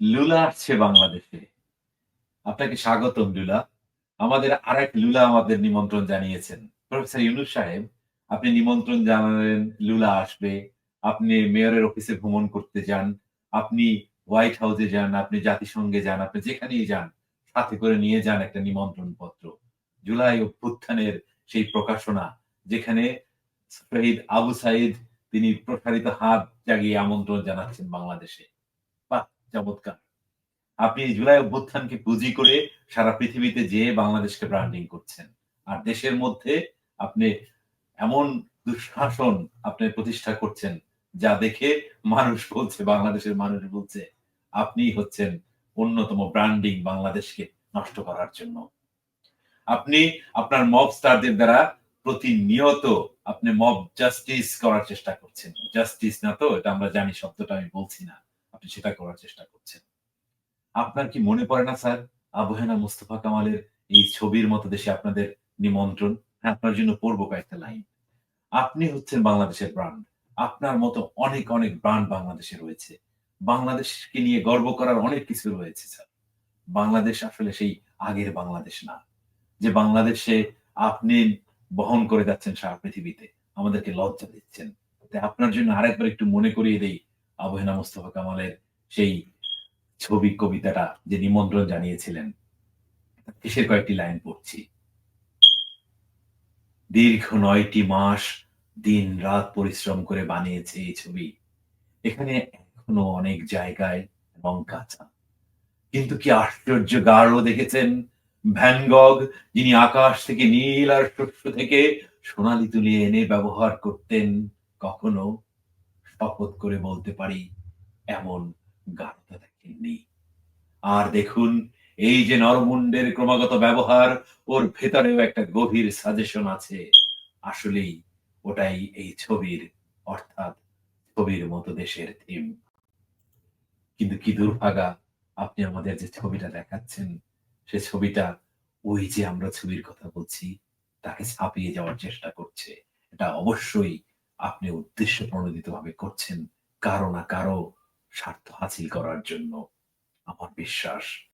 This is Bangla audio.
লুলা আসছে বাংলাদেশে। আপনাকে স্বাগতম লুলা। আমাদের আরেক লুলা আমাদের নিমন্ত্রণ জানিয়েছেন। প্রফেসর ইউনুস সাহেব, আপনি নিমন্ত্রণ জানালেন লুলা আসবে। আপনি মেয়রের অফিসে ভ্রমণ করতে যান। আপনি হোয়াইট হাউসে যান, আপনি জাতিসংঘে যান, আপনি যেখানেই যান, সাথে করে নিয়ে যান একটা নিমন্ত্রণ পত্র। জুলাই অভ্যুত্থানের সেই প্রকাশনা যেখানে শহীদ আবু সাইদ তিনি প্রসারিত হাত জাগিয়ে আমন্ত্রণ জানাচ্ছেন বাংলাদেশে। চমৎকার। আপনি জুলাই অভ্যুত্থানকে পুঁজি করে সারা পৃথিবীতে যেয়ে বাংলাদেশকে ব্র্যান্ডিং করছেন। আর দেশের মধ্যে আপনি এমন দুঃশাসন আপনি প্রতিষ্ঠা করছেন, যা দেখে মানুষ বলছে, বাংলাদেশের মানুষ বলছে, আপনিই হচ্ছেন অন্যতম ব্র্যান্ডিং বাংলাদেশকে নষ্ট করার জন্য। আপনি আপনার মবস্টারদের দ্বারা প্রতিনিয়ত আপনি মব জাস্টিস করার চেষ্টা করছেন। জাস্টিস না তো, এটা আমরা জানি শব্দটা আমি বলছি না। আপনি সেটা করার চেষ্টা করছেন। আপনার কি মনে পড়ে না স্যার, আবু হেনা মোস্তফা কামালের এই ছবির মতো দেশে আপনাদের নিমন্ত্রণ? হ্যাঁ, আপনার জন্য পড়ব কয়েকটা লাইন। আপনি হচ্ছেন বাংলাদেশের ব্র্যান্ড। আপনার মতো অনেক, অনেক ব্র্যান্ড বাংলাদেশে রয়েছে। বাংলাদেশকে নিয়ে গর্ব করার অনেক কিছু রয়েছে স্যার। বাংলাদেশ আসলে সেই আগের বাংলাদেশ না। যে বাংলাদেশে আপনি বহন করে যাচ্ছেন সারা পৃথিবীতে। আমাদেরকে লজ্জা দিচ্ছেন। আপনার জন্য আরেকবার একটু মনে করিয়ে দেই আবু হেনা মোস্তফা কামালের সেই ছবি কবিতাটা যে নিমন্ত্রণ জানিয়েছিলেন। কিসের কয়েকটি লাইন পড়ছি। দীর্ঘ নয়টি মাস দিন-রাত পরিশ্রম করে বানিয়েছে এই ছবি। এখানে এখনও অনেক জায়গায় রং কাঁচা। কিন্তু কি আশ্চর্য গাঢ় দেখেছেন? ভ্যানগগ যিনি আকাশ থেকে নীল আর শস্য থেকে সোনালি তুলিয়ে এনে ব্যবহার করতেন, কখনো শপথ করে বলতে পারি এমন গাঢ়তা দেখেননি। আর দেখুন এই যে নরমুন্ডের ক্রমাগত ব্যবহার, ওর ভেতরেও একটা গভীর সাজেশন আছে। আসলেই ওটাই এই ছবির অর্থাৎ ছবির মতো দেশের থিম। কিন্তু কি দুর্ভাগা আপনি আমাদের যে ছবিটা দেখাচ্ছেন, সে ছবিটা ওই যে আমরা ছবির কথা বলছি, তাকে ছাপিয়ে যাওয়ার চেষ্টা করছে। এটা অবশ্যই আপনি উদ্দেশ্য প্রণোদিতভাবে করছেন কারও না কারও স্বার্থ হাসিল করার জন্য। আমার বিশ্বাস